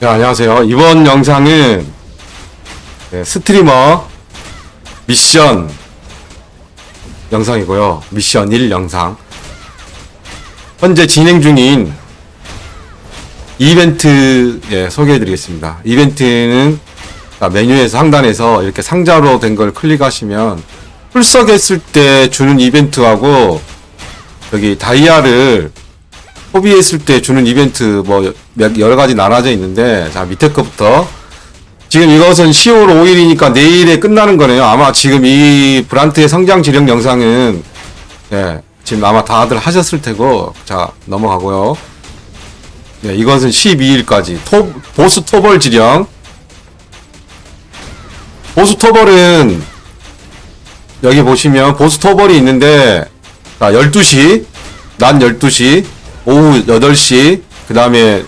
네, 안녕하세요. 이번 영상은 네, 스트리머 미션 영상이고요. 미션 1 영상. 현재 진행 중인 이벤트 예, 소개해 드리겠습니다. 이벤트는 아, 메뉴에서 상단에서 이렇게 상자로 된 걸 클릭하시면 출석했을 때 주는 이벤트하고 여기 다이아를 소비했을 때 주는 이벤트 뭐 몇- 여러 가지 나눠져 있는데 자 밑에 거부터 지금 이것은 10월 5일이니까 내일에 끝나는 거네요. 아마 지금 이 브란트의 성장 지령 영상은 예, 지금 아마 다들 하셨을 테고 자 넘어가고요. 네, 이것은 12일까지 토, 보스 토벌 지령 보스 토벌은 여기 보시면 보스 토벌이 있는데 자 12시 낮 12시 오후 8시 그 다음에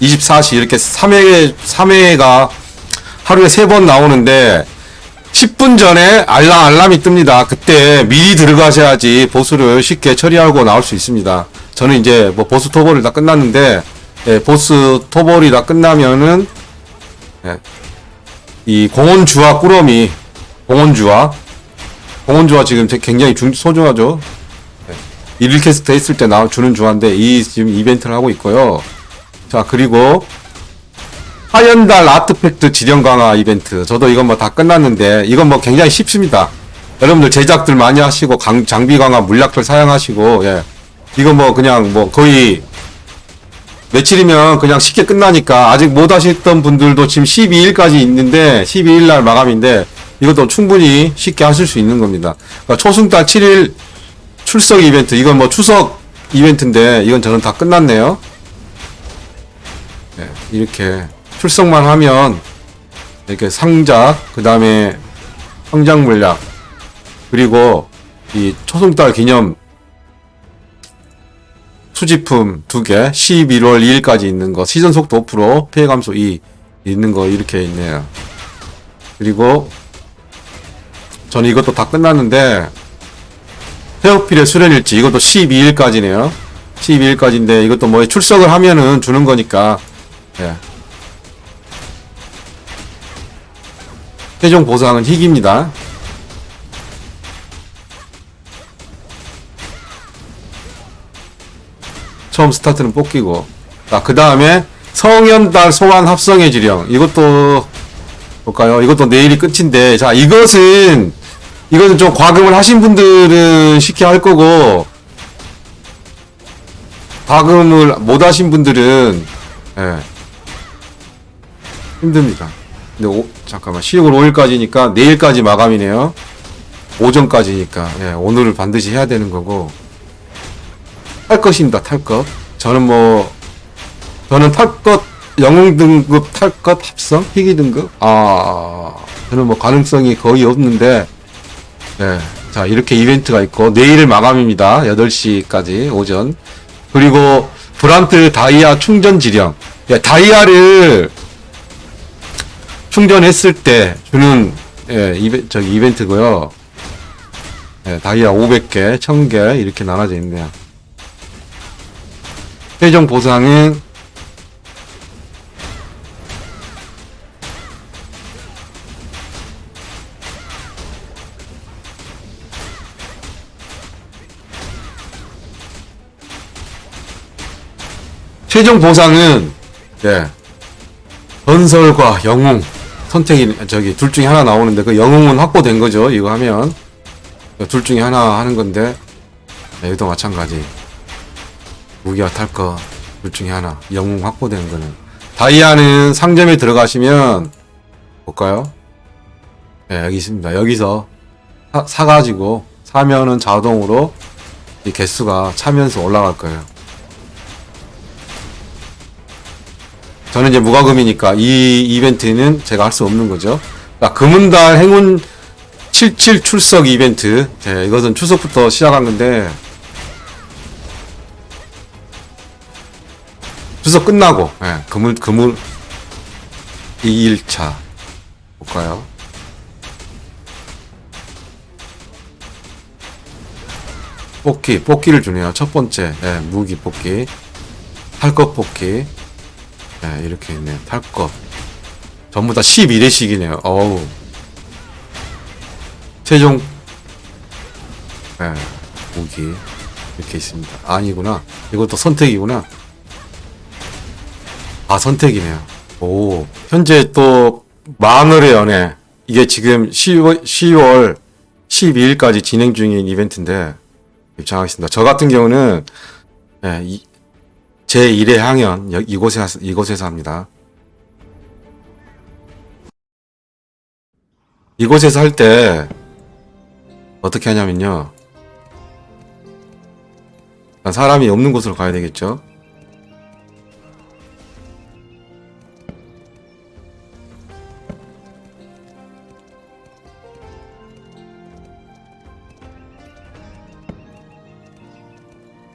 24시 이렇게 3회 3회가 하루에 3번 나오는데 10분 전에 알람 알람이 뜹니다. 그때 미리 들어가셔야지 보스를 쉽게 처리하고 나올 수 있습니다. 저는 이제 뭐 보스 토벌이 다 끝났는데 예, 보스 토벌이 다 끝나면은 예, 이 공원주와 꾸러미 공원주와 공원주와 지금 굉장히 중, 소중하죠. 일캐스트 했을 때나 주는 주화인데 이 지금 이벤트를 하고 있고요. 자 그리고 하연달 아트팩트 지령 강화 이벤트 저도 이건 뭐 다 끝났는데 이건 뭐 굉장히 쉽습니다. 여러분들 제작들 많이 하시고 강, 장비 강화 물약들 사용하시고 예 이거 뭐 그냥 뭐 거의 며칠이면 그냥 쉽게 끝나니까 아직 못 하셨던 분들도 지금 12일까지 있는데 12일 날 마감인데 이것도 충분히 쉽게 하실 수 있는 겁니다. 그러니까 초승달 7일 출석 이벤트 이건 뭐 추석 이벤트인데 이건 저는 다 끝났네요. 네, 이렇게 출석만 하면 이렇게 상자 그 다음에 성장 물약 그리고 이 초승달 기념 수집품 두개 11월 2일까지 있는 거 시전 속도 5% 피해 감소 2 있는 거 이렇게 있네요. 그리고 저는 이것도 다 끝났는데 헤어필의 수련일지 이것도 12일까지네요. 12일까지인데 이것도 뭐 출석을 하면은 주는 거니까 예. 최종 보상은 희귀입니다. 처음 스타트는 뽑기고 자그 다음에 성현달 소환 합성의 지령 이것도 볼까요? 이것도 내일이 끝인데 자 이것은 이거는 좀 과금을 하신 분들은 쉽게 할 거고 과금을 못 하신 분들은 예, 힘듭니다. 근데 오, 잠깐만 10월 5일까지니까 내일까지 마감이네요. 오전까지니까 예, 오늘을 반드시 해야 되는 거고 탈 것입니다. 탈 것. 저는 뭐 저는 탈 것 영웅 등급 탈 것 합성 희귀 등급 아 저는 뭐 가능성이 거의 없는데 네. 자, 이렇게 이벤트가 있고, 내일 마감입니다. 8시까지, 오전. 그리고, 브란트 다이아 충전 지령. 예, 다이아를 충전했을 때 주는, 예, 이벤, 저기 이벤트고요 예, 다이아 500개, 1000개, 이렇게 나눠져 있네요. 최종 보상은 최종 보상은 예. 건설과 영웅 선택이 저기 둘 중에 하나 나오는데 그 영웅은 확보된 거죠 이거 하면. 둘 중에 하나 하는 건데. 네, 여기도 마찬가지. 무기와 탈거 둘 중에 하나. 영웅 확보된 거는. 다이아는 상점에 들어가시면 볼까요? 네 여기 있습니다. 여기서 사, 사가지고 사면은 자동으로 이 개수가 차면서 올라갈 거예요 저는 이제 무과금이니까 이 이벤트는 제가 할 수 없는 거죠. 자, 금은달 행운 77 출석 이벤트. 네, 이것은 추석부터 시작한 건데 추석 끝나고 예, 금을 금을 2일차 볼까요? 뽑기, 뽑기를 주네요. 첫 번째, 예, 무기 뽑기, 할것 뽑기, 네, 이렇게 있네요. 탈 것. 전부 다 11회씩이네요. 어우. 최종, 네, 무기. 이렇게 있습니다. 아니구나. 이것도 선택이구나. 아, 선택이네요. 오. 현재 또, 마늘의 연애. 이게 지금 10월, 10월 12일까지 진행 중인 이벤트인데, 입장하겠습니다. 저 같은 경우는, 예, 이, 제 1회 항연, 여- 이곳에, 하- 이곳에서 합니다. 이곳에서 할 때, 어떻게 하냐면요. 사람이 없는 곳으로 가야 되겠죠.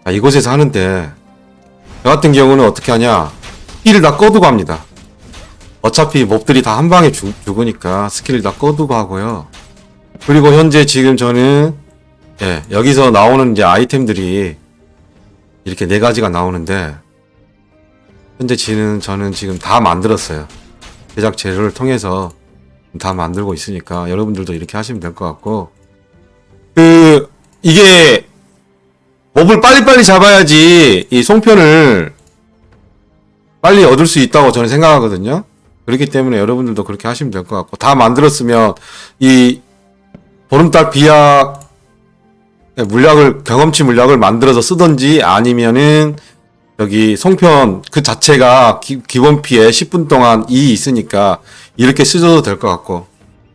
아, 이곳에서 하는데 저 같은 경우는 어떻게 하냐? 스킬을 다 꺼두고 합니다. 어차피 몹들이 다 한 방에 죽, 죽으니까 스킬을 다 꺼두고 하고요. 그리고 현재 지금 저는 예, 여기서 나오는 이제 아이템들이 이렇게 네 가지가 나오는데 현재 지는 저는 지금 다 만들었어요. 제작 재료를 통해서 다 만들고 있으니까 여러분들도 이렇게 하시면 될 것 같고 그 이게 몹을 빨리빨리 잡아야지 이 송편을 빨리 얻을 수 있다고 저는 생각하거든요. 그렇기 때문에 여러분들도 그렇게 하시면 될 것 같고 다 만들었으면 이 보름달 비약 물약을 경험치 물약을 만들어서 쓰던지 아니면은 여기 송편 그 자체가 기, 기본 피에 10분 동안 이 있으니까 이렇게 쓰셔도 될 것 같고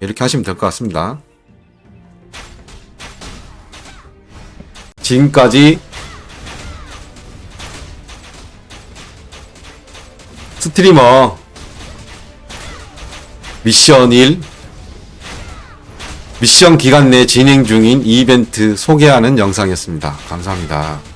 이렇게 하시면 될 것 같습니다. 지금까지 스트리머 미션 1 미션 기간 내 진행 중인 이벤트 소개하는 영상이었습니다. 감사합니다.